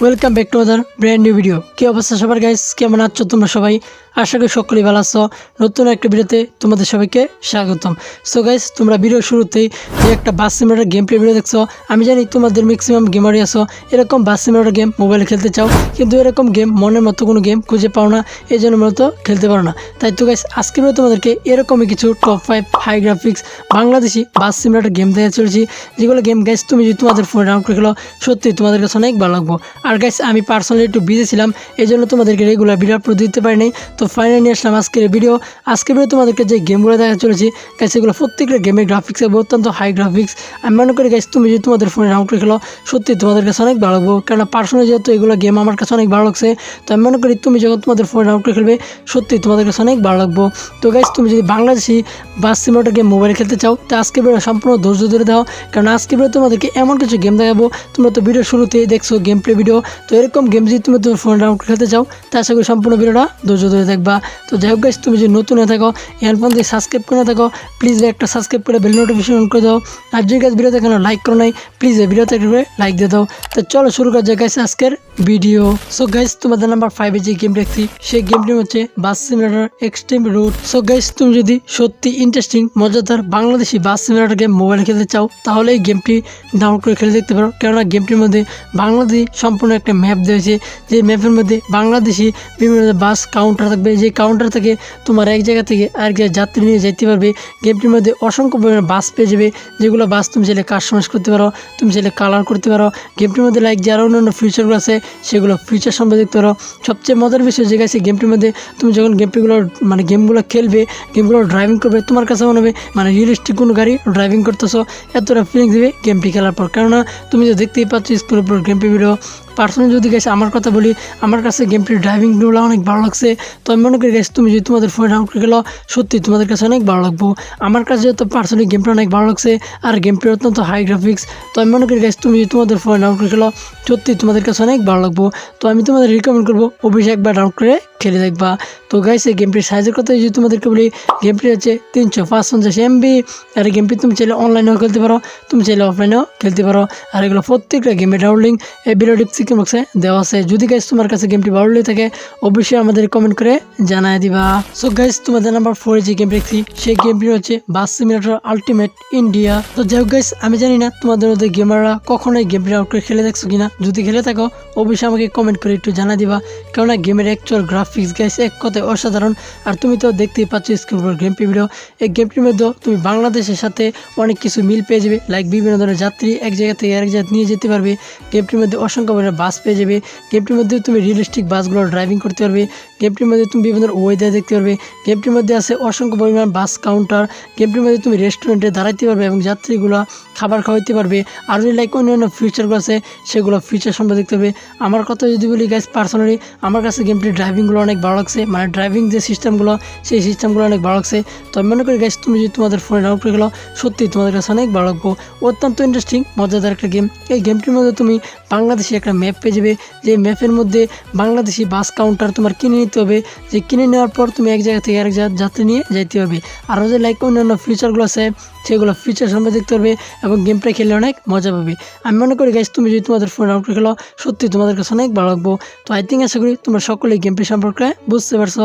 Welcome back to other brand new video কী অবস্থা সবার guys কেমন আছো তোমরা সবাই? আশা করি সকলেই ভালো আছো। নতুন একটা ভিডিওতে তোমাদের সবাইকে স্বাগতম। সো গাইস তোমরা ভিডিও শুরুতেই যে একটা bus simulator game play video দেখছ, আমি জানি তোমাদের ম্যাক্সিমাম গেমারই আছো। এরকম বাস সিমিলার গেম মোবাইলে খেলতে চাও, কিন্তু এরকম গেম মনের মতো কোনো গেম খুঁজে পাও না, এই জন্য মূলত খেলতে পারো না। তাই তো গাইস আজকে ভিডিও তোমাদেরকে এরকমই কিছু top five high graphics Bangladeshi bus simulator game দেখে চলেছি, যেগুলো গেম গাইস তুমি যদি তোমাদের ফোনে ডাউনলোড করে খেলো সত্যি তোমাদের কাছে অনেক ভালো লাগবো। আর গাইস আমি পার্সোনালি একটু বিজি ছিলাম, এই জন্য তোমাদেরকে রেগুলার ভিডিও আপলোড দিতে পারিনি। তো ফাইনালি নিয়ে আসলাম আজকের ভিডিও আজকের ভিডিও তোমাদেরকে যে গেমগুলো দেখা চলেছি গাইস এগুলো প্রত্যেকটা গেমের গ্রাফিক্স হবে, অত্যন্ত হাই গ্রাফিক্স আমি মনে করি গাইস তুমি যদি তোমাদের ফোনে ডাউনলোড করে খেলো, সত্যি তোমাদের কাছে অনেক ভালো লাগবো। কেননা পার্সোনালি যেহেতু এগুলো গেম আমার কাছে অনেক ভালো লাগছে, তো আমি মনে করি তুমি যখন তোমাদের ফোনে ডাউনলোড করে খেলবে, সত্যি তোমাদের কাছে অনেক ভালো লাগবো। তো গাইস তুমি যদি বাংলাদেশি বাস সিমোটা গেম মোবাইলে খেলতে চাও, তো আজকে ভিডিও সম্পূর্ণ ধৈর্য ধরে দাও। কারণ আজকে ভিডিও তোমাদেরকে এমন কিছু গেম দেখাবো, তোমরা তো ভিডিও শুরুতেই দেখছ গেম প্লে ভিডিও তো এরকম গেম যদি তুমি তোমার ফোনে ডাউনলোড খেলতে চাও, তা আশা করি সম্পূর্ণ ভিডিওটা ধৈর্য ধরে দেখবা তো যাই হোক তুমি যদি নতুন হয়ে থাকো এয়ারফোন দিয়ে সাবস্ক্রাইব করে থাকো প্লিজ একটা সাবস্ক্রাইব করে বেল নোটিফিকেশন অন করে দাও। আর যে গাছ ভিডিওতে কেন লাইক করো নাই প্লিজ এই ভিডিওতে একটু লাইক দিয়ে দাও। তো চলো শুরু করা যায় গাইস আজকের ভিডিও সো গাইস তোমাদের নাম্বার ফাইভে যে গেম দেখছি, সেই গেমটি হচ্ছে bus simulator extreme route so guys তুমি যদি সত্যি ইন্টারেস্টিং মজাদার বাংলাদেশি বাস সিমিলার গেম মোবাইলে খেলতে চাও, তাহলে এই গেমটি ডাউনলোড করে খেলে দেখতে পারো। কেননা গেমটির মধ্যে বাংলাদেশি সম্পূর্ণ একটা ম্যাপ দিয়েছে যে ম্যাপের মধ্যে বাংলাদেশি বিভিন্ন বাস কাউন্টার থাকবে, যে কাউন্টার থেকে তোমার এক জায়গা থেকে আর যাত্রী নিয়ে যেতে পারবে। গেমটির মধ্যে অসংখ্য পরিমাণে বাস পেয়ে যাবে। যেগুলো বাস তুমি চাইলে কাস্টমাইজ করতে পারো, তুমি চাইলে কালার করতে পারো। গেমটির মধ্যে লাইক যারা অন্যান্য ফিচারগুলো আছে, সেগুলো ফিচার সম্পর্কে দেখতে পারো। সবচেয়ে মজার বিষয় যে গেছে গেমটির মধ্যে তুমি যখন গেমটিগুলো মানে গেমগুলো খেলবে গেমগুলো ড্রাইভিং করবে, তোমার কাছে মনে হবে মানে রিয়েলিস্টিক কোনো গাড়ি ড্রাইভিং করতেছো, এতটা ফিলিংস দেবে গেমটি খেলার পর। কেননা, তুমি যে দেখতেই পাচ্ছ স্কুলের পর গেমটি ভিডিও পার্সোনালি যদি গেছে আমার কথা বলি, আমার কাছে গেমটির ড্রাইভিংগুলো অনেক ভালো লাগছে। তো আমি মনে করি গেছি তুমি যদি তোমাদের ফোন ডাউন করে গেলো, সত্যি তোমাদের কাছে অনেক ভালো লাগবো। আমার কাছে যেহেতু পার্সোনালি গেমটা অনেক ভালো লাগছে, আর গেমটির অত্যন্ত হাই গ্রাফিক্স তো আমি মনে করি গেছি তুমি যদি তোমাদের ফোন ডাউন করে গেলো, সত্যি তোমাদের কাছে অনেক ভালো লাগবো। তো আমি তোমাদের রিকমেন্ড করব, অভিষেক একবার ডাউন করে খেলে দেখবা তো গাইস এই গেমটির সাইজের কথা যদি তোমাদেরকে বলি গেমটি হচ্ছে তিনশো পাঁচ পঞ্চাশ এমবি আর এই গেমটি তুমি চাইলে অনলাইনেও খেলতে পারো, তুমি চাইলে অফলাইনেও খেলতে পারো। আর এগুলো প্রত্যেকটা গেমের ডাউনলিং এই ভিডিও ডিসক্রিপশন বক্সে দেওয়া আছে। যদি গাইস তোমার কাছে গেমটি ভালো লেগে থাকে, অবশ্যই আমাদের কমেন্ট করে জানায় দিবা। সো গাইস তোমাদের নাম্বার ফোরে যে গেম দেখছি, সেই গেমটি হচ্ছে বাস সিমিলেটর আলটিমেট ইন্ডিয়া তো যাই হোক গাইস আমি জানি না তোমাদের মধ্যে গেমাররা কখনোই গেমটি আউট করে খেলে দেখছ কিনা। যদি খেলে থাকো, অবশ্যই আমাকে কমেন্ট করে একটু জানা দিবা। কেননা গেমের অ্যাকচুয়াল গ্রাফিক্স গাইস এক কথায় অসাধারণ। আর তুমি তো দেখতেই পাচ্ছ স্ক্রিন পর গেমটি ভিডিও এই গেমটির মধ্যে তুমি বাংলাদেশের সাথে অনেক কিছু মিল পেয়ে যাবে। লাইক বিভিন্ন ধরনের যাত্রী এক জায়গা থেকে আরেক জায়গায় নিয়ে যেতে পারবে। গেমটির মধ্যে অসংখ্য পরিমাণে বাস পেয়ে যাবে। গেমটির মধ্যে তুমি রিয়েলিস্টিক বাসগুলো ড্রাইভিং করতে পারবে। গেমটির মধ্যে তুমি বিভিন্ন ওয়েদার দেখতে পারবে। গেমটির মধ্যে আছে অসংখ্য পরিমাণ বাস কাউন্টার গেমটির মধ্যে তুমি রেস্টুরেন্টে দাঁড়াইতে পারবে এবং যাত্রীগুলো খাবার খাওয়াইতে পারবে। আর যদি লাইক অন্যান্য ফিচারগুলো আছে, সেগুলো ফিচার সম্পর্কে দেখতে হবে আমার কথা যদি বলি গাইজ পার্সোনালি আমার কাছে গেমটির ড্রাইভিংগুলো অনেক ভালো লাগছে মানে ড্রাইভিং যে সিস্টেমগুলো, সেই সিস্টেমগুলো অনেক ভালো লাগছে। তো আমি মনে করি গাইজ তুমি যদি তোমাদের ফোনে ডাউনলোড করে গেলো সত্যি তোমাদের কাছে অনেক ভালো লাগবো। অত্যন্ত ইন্টারেস্টিং মজাদার একটা গেম এই গেমটির মধ্যে তুমি বাংলাদেশি একটা ম্যাপ পেয়ে যাবে। যে ম্যাপের মধ্যে বাংলাদেশি বাস কাউন্টার তোমার কিনে নিতে হবে। যে কিনে নেওয়ার পর তুমি এক জায়গা থেকে আরেক জায়গা যাত্রী নিয়ে যাইতে হবে। আরও যে লাইক অন্যান্য ফিচারগুলো আছে, সেগুলো ফিচার সম্পর্কে দেখতে পারবে এবং গেমটা খেলে অনেক মজা পাবে। আমি মনে করি গাইজ তুমি যদি তোমাদের ফোন আউট করে খেলো, সত্যি তোমাদের কাছে অনেক ভালো লাগবো। তো আই থিঙ্ক আশা করি তোমরা সকলে গেমটি সম্পর্কে বুঝতে পারছ।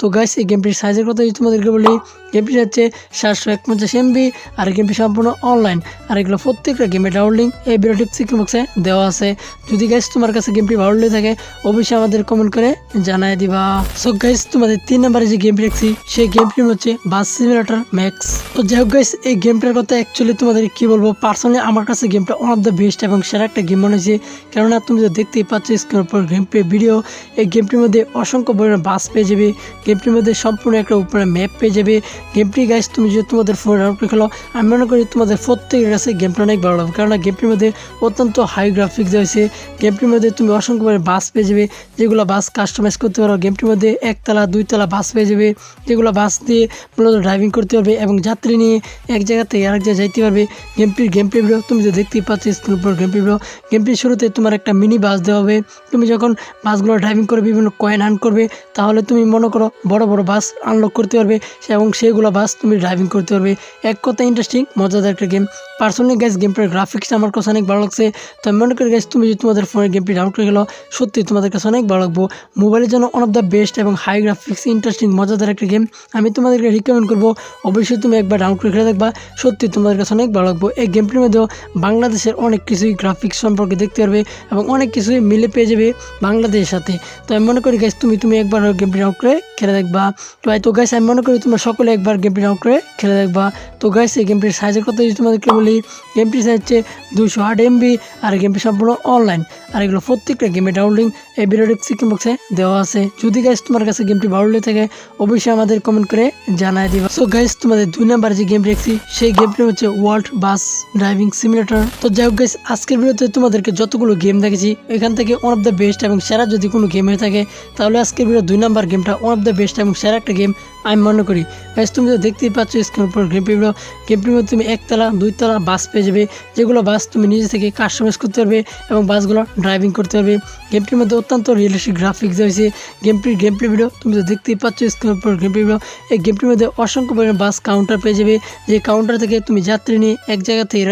তো গাইজ এই গেমটির সাইজের কথা যদি তোমাদেরকে বলি গেমটি হচ্ছে সাতশো একপঞ্চাশ এমবি আর গেমটি সম্পূর্ণ অনলাইন আর এগুলো প্রত্যেকটা গেমের ডাউনলিং এই ভিডিও টিপস দেওয়া আছে। যদি গাইজ তোমার কাছে গেমটি ভালো লেগে থাকে, অবশ্যই আমাদের কমেন্ট করে জানাই দিবা। সো গাইজ তোমাদের তিন নম্বরে যে গেমটি দেখছি, সেই গেমটির হচ্ছে বাস সিমিলেটর ম্যাক্স তো যাই হোক গাইজ এই গেমটার কথা অ্যাকচুয়ালি তোমাদের কি বলব? পার্সোনালি আমার কাছে গেমটা ওয়ান অফ দ্য বেস্ট এবং সেরা একটা গেম মনে হয়েছে। কেননা তুমি তো দেখতেই পাচ্ছ স্ক্রিনের উপর গেম প্লে ভিডিও এই গেমটির মধ্যে অসংখ্য পরিমাণে বাস পেয়ে যাবে। গেমটির মধ্যে সম্পূর্ণ একটা উপরে ম্যাপ পেয়ে যাবে। গেমটি গাইজ তুমি যদি তোমাদের ফোন ডাউনলোড করে খেলো, আমি মনে করি তোমাদের প্রত্যেকের কাছে গেমটা অনেক ভালো লাগবে। কেননা গেমটির মধ্যে অত্যন্ত হাই গ্রাফিক্স রয়েছে। গেমটির মধ্যে তুমি অসংখ্য পরিমাণে বাস পেয়ে যাবে, যেগুলো বাস কাস্টমাইজ করতে পারো। গেমটির মধ্যে একতলা, দুইতলা বাস পেয়ে যাবে, যেগুলো বাস দিয়ে মূলত ড্রাইভিং করতে পারবে এবং যাত্রী নিয়ে এক জায়গা থেকে আরেক জায়গায় যাইতে পারবে। গেমটির গেম প্লে ভিডিও তুমি যে দেখতেই পাচ্ছ স্ক্রিন উপর গেম প্লে ভিডিও গেমটির শুরুতে তোমার একটা মিনি বাস দেওয়া হবে। তুমি যখন বাসগুলো ড্রাইভিং করে বিভিন্ন কয়েন আর্ন করবে, তাহলে তুমি মনে করো বড় বড় বাস আনলক করতে পারবে এবং সেগুলো বাস তুমি ড্রাইভিং করতে পারবে। এক কথা ইন্টারেস্টিং মজাদার একটা গেম পার্সোনালি গ্যাস গেমটার গ্রাফিক্স আমার কাছে অনেক ভালো লাগছে। তো মনে করি গ্যাস তুমি যদি তোমাদের ফোনের গেমটি ডাউনলোড করে গেলো সত্যি তোমাদের কাছে অনেক ভালো লাগবো। মোবাইলের জন্য ওয়ান অফ দ্য বেস্ট এবং হাই গ্রাফিক্স ইন্টারেস্টিং মজাদার একটা গেম আমি তোমাদেরকে রিকমেন্ড করব। অবশ্যই তুমি একবার ডাউনলোড করে খেলে দেখবা সত্যি তোমাদের কাছে অনেক ভালো লাগবো। এই গেমটির মধ্যেও বাংলাদেশের অনেক কিছুই গ্রাফিক্স সম্পর্কে দেখতে পারবে এবং অনেক কিছুই মিলে পেয়ে যাবে বাংলাদেশের সাথে। তো আমি মনে করি গ্যাস তুমি তুমি একবার গেমটি ডাউনলোড করে খেলে দেখবা। তো তো গাইস আমি মনে করি তোমরা সকলে একবার গেমটি ডাউনলোড করে খেলে দেখবা। তো গাইস এই গেমটির সাইজের কথা যদি তোমাদেরকে বলি গেমটির সাইজ হচ্ছে দুশো আট এমবি আর গেমটি সম্পূর্ণ অনলাইন আর এগুলো প্রত্যেকটা গেমের ডাউনলোডিং এই ভিডিওটি সিকিম বক্সে দেওয়া আছে। যদি গাইস তোমার কাছে গেমটি ভালো লেগে থাকে, অবশ্যই আমাদের কমেন্ট করে জানাই দিবা। সো গাইস তোমাদের দুই নাম্বার যে গেম দেখছি, সেই গেমটি হচ্ছে ওয়ার্ল্ড বাস ড্রাইভিং সিমিলেটর তো যাই হোক গাইস আজকের ভিডিওতে তোমাদেরকে যতগুলো গেম দেখেছি, এখান থেকে ওয়ান অফ দ্য বেস্ট এবং সেরা যদি কোনো গেম হয়ে থাকে, তাহলে আজকের ভিডিও দুই নাম্বার গেমটা ওয়ান অফ দ্য বেস্ট এবং সেরা একটা গেম আমি মনে করি গাইস তুমি তো দেখতেই পাচ্ছ স্ক্রিন উপর গেম ভিডিও মধ্যে তুমি একতলা, দুইতলা বাস পেয়ে যাবে। যেগুলো বাস তুমি নিজে থেকে কাস্টমাইজ করতে পারবে এবং বাসগুলো ড্রাইভিং করতে পারবে। গেমটির মধ্যে অত্যন্ত রিয়েলিস্টিক গ্রাফিক্স রয়েছে। গেম প্লে ভিডিও তুমি তো দেখতেই পাচ্ছ স্ক্রিন উপর গেম প্লে ভিডিও এই গেমটির মধ্যে অসংখ্য পরিমাণে বাস কাউন্টার পেয়ে যাবে। যে কাউন্টার থেকে তুমি যাত্রী নিয়ে এক জায়গা থেকে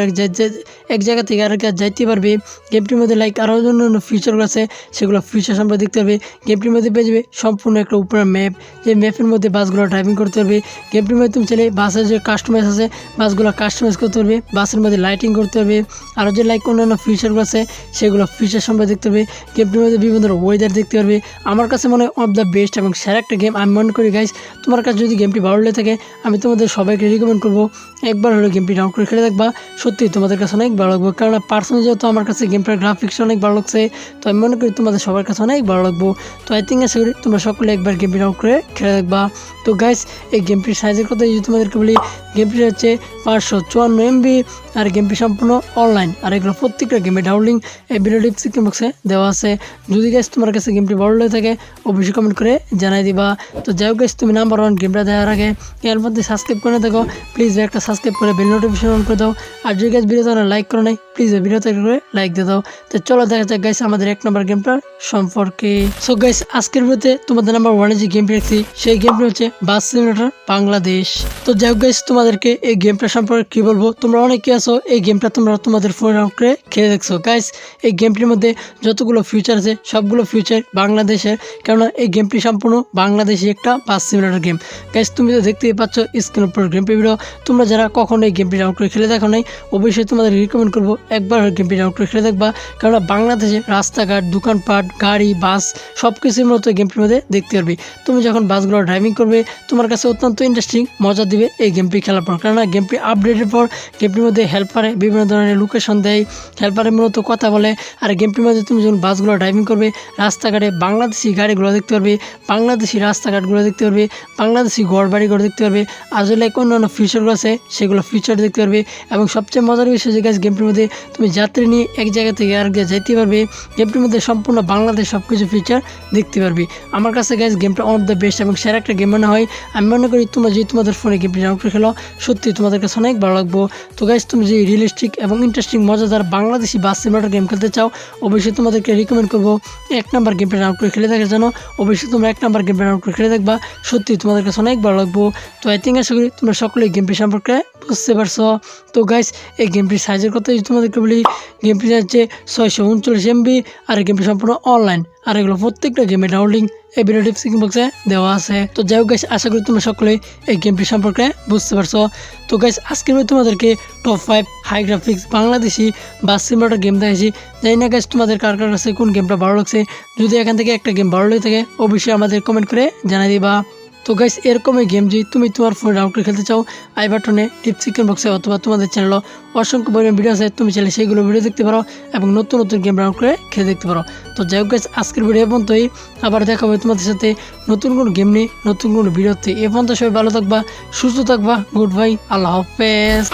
এক জায়গা থেকে আরেক যাইতে পারবে। গেমটির মধ্যে লাইক আরও অন্যান্য ফিচারগুলো আছে। সেগুলো ফিচার সম্পর্কে দেখতে পারবে। গেমটির মধ্যে পেয়ে যাবে সম্পূর্ণ একটা উপরে ম্যাপ যে ম্যাপের মধ্যে বাসগুলো ড্রাইভিং করতে পারবে। গেমটির মধ্যে চাইলে বাসের যে কাস্টমাইজ আছে, বাসগুলো কাস্টমাইজ করতে পারবে। বাসের মধ্যে লাইটিং করতে পারবে। আরও যে লাইক অন্যান্য ফিচারগুলো আছে, সেগুলো ফিচার সম্পর্কে দেখতে পারবে। গেমটির মধ্যে বিভিন্ন ধরনের ওয়েদার দেখতে পারবে। আমার কাছে মনে হয় অফ দ্য বেস্ট এবং সেরা একটা গেম আমি মনে করি গাইজ তোমার কাছে যদি গেমটি ভালো লেগে থাকে, আমি তোমাদের সবাইকে রিকমেন্ড করব। একবার হলো গেমটি ডাউনলোড করে খেলে দেখবা। সত্যি তোমাদের কাছে অনেক ভালো লাগবে। কারণ পার্সোনালি যেহেতু আমার কাছে গেমটার গ্রাফিক্স অনেক ভালো লাগছে, তো আমি মনে করি তোমাদের সবার কাছে অনেক ভালো লাগবো। তো আই থিঙ্ক আশা করি তোমরা সকলে একবার গেমটি ডাউনলোড করে খেলে দেখবা। তো গাইজ এই গেমটির সাইজের কথা যদি তোমাদেরকে বলি গেমটি হচ্ছে পাঁচশো চুয়ান্ন এমবি আর গেমটি সম্পূর্ণ অনলাইন আর এগুলো প্রত্যেকটা গেমে ডাউনলিং এই ভিডিও ডিসক্রিপশন বক্সে দেওয়া আছে। যদি গাইজ তোমার কাছে গেমটি ভালো লেগে থাকে অবশ্যই কমেন্ট করে জানাই দিবা। তো যাই হোক guys, তুমি নাম্বার ওয়ান গেমটা দেওয়ার আগে এর মধ্যে সাবস্ক্রাইব করে দেখো। প্লিজ একটা সাবস্ক্রাইব করে বেল নোটিফিকেশন অন করে দাও। আর যদি গাছ ভিডিও তাহলে লাইক করো নাই প্লিজ ভিডিওতে করে লাইক দিয়ে দাও। তো চলো দেখা যাক গাইস আমাদের এক নম্বর গেমটার সম্পর্কে। সো গাইস আজকের ভিডিওতে তোমাদের নাম্বার ওয়ানে যে গেমটি রাখছি সেই গেমটি হচ্ছে বাস সিমিলেটর বাংলাদেশ। তো যাই হোক গাইস তোমাদেরকে এই গেমটা সম্পর্কে কি বলব? তোমরা অনেকে আছো, এই গেমটা তোমরা তোমাদের ফোনে করে খেলে দেখছ। গাইস এই গেমটির মধ্যে যতগুলো ফিউচার আছে, সবগুলো ফিউচার বাংলাদেশের। কেননা এই গেমটি সম্পূর্ণ বাংলাদেশি একটা বাস সিমিলেটর গেম গাইস তুমি তো দেখতেই পাচ্ছ স্ক্রিন উপর গেমটি ভিডিও তোমরা যারা কখনো এই গেমটি ডাউনলোড করে খেলে দেখো নাই, অবশ্যই তোমাদের রিকমেন্ড করব একবার গেমটি ডাউনলোড করে খেলে দেখবা। কেননা বাংলাদেশে রাস্তাঘাট, দোকানপাট, গাড়ি, বাস সব কিছুর মতো গেমটির মধ্যে দেখতে পারবে। তুমি যখন বাসগুলো ড্রাইভিং করবে তোমার কাছে অত্যন্ত ইন্টারেস্টিং মজা দিবে এই গেমটি খেলার পর। কেননা গেমটি আপডেটের পর গেমটির মধ্যে হেল্পারে বিভিন্ন ধরনের লোকেশন দেয়। হেল্পারে মূলত কথা বলে। আর গেমটির মধ্যে তুমি যখন বাসগুলো ড্রাইভিং করবে, রাস্তাঘাটে বাংলাদেশি গাড়িগুলো দেখতে পারবে, বাংলাদেশি রাস্তাঘাটগুলো দেখতে পারবে, বাংলাদেশি ঘর বাড়িগুলো দেখতে পারবে, আর যে লাইক অন্যান্য ফিচারগুলো আছে, সেগুলো ফিচার দেখতে পারবে। এবং সবচেয়ে মজার বিষয় যে গাছ গেমটির মধ্যে তুমি যাত্রী নিয়ে এক জায়গা থেকে আরেক জায়গায় যাইতে পারবে। গেমটির মধ্যে সম্পূর্ণ বাংলাদেশ সব কিছু ফিচার দেখতে পারবে। আমার কাছে গাছ গেমটা ওয়ান অফ দ্য বেস্ট এবং সেরা একটা গেম মনে হয়। আমি মনে করি তোমরা যদি তোমাদের ফোনে গেমটি ডাউনলোড করে খেলো, সত্যি তোমাদের কাছে অনেক ভালো লাগবো। তো গাইজ তুমি যে রিয়েলিস্টিক এবং ইন্টারেস্টিং মজাদার বাংলাদেশি বাস সিমিলেটর গেম খেলতে চাও, অবশ্যই তোমাদেরকে রিকমেন্ড করব এক নাম্বার গেমটা ডাউনলোড করে খেলে দেখার জন্য অবশ্যই তোমরা এক নাম্বার গেমটা ডাউনলোড করে খেলে দেখবা, সত্যি তোমাদের কাছে অনেক ভালো লাগবো। তো আই থিঙ্ক আশা করি তোমরা সকলে এই গেমটি সম্পর্কে বুঝতে পারছ। তো গাইজ এই গেমটির সাইজের কথা যদি তোমাদেরকে বলি গেমটি হচ্ছে ছয়শো উনচল্লিশ এমবি আর গেমটি সম্পূর্ণ অনলাইন আর এগুলো প্রত্যেকটা গেমে ডাউনলোডিং এই ভিডিও ডিসক্রিপশন বক্সে দেওয়া আছে। তো যাই হোক গাইস আশা করি তোমরা সকলে এই গেমটি সম্পর্কে বুঝতে পারছ। তো গাইস আজকে আমি তোমাদেরকে top five high graphics Bangladeshi bus simulator game দেখেছি জানি না গাইস তোমাদের কার কার কাছে কোন গেমটা ভালো লাগছে। যদি এখান থেকে একটা গেম ভালো লেগে থাকে, অবশ্যই আমাদের কমেন্ট করে জানাই দিবা। তো গাইস এরকমই গেম যদি তুমি তোমার ফোনে ডাউনলোড খেলতে চাও আই বাটনে টিপসিকেন বক্সে অথবা তোমাদের চ্যানেলও অসংখ্য পরিমাণ ভিডিও আছে, তুমি চাইলে সেইগুলো ভিডিও দেখতে পারো এবং নতুন নতুন গেম ডাউনলোড করে খেলে দেখতে পারো। তো যাই হোক গাইস আজকের ভিডিও এ পর্যন্তই। আবার দেখা হবে তোমাদের সাথে নতুন কোনো গেম নিয়ে, নতুন কোনো ভিডিওতে এ পর্যন্ত সবাই ভালো থাকবা, সুস্থ থাকবা। গুড বাই আল্লাহ হাফেজ।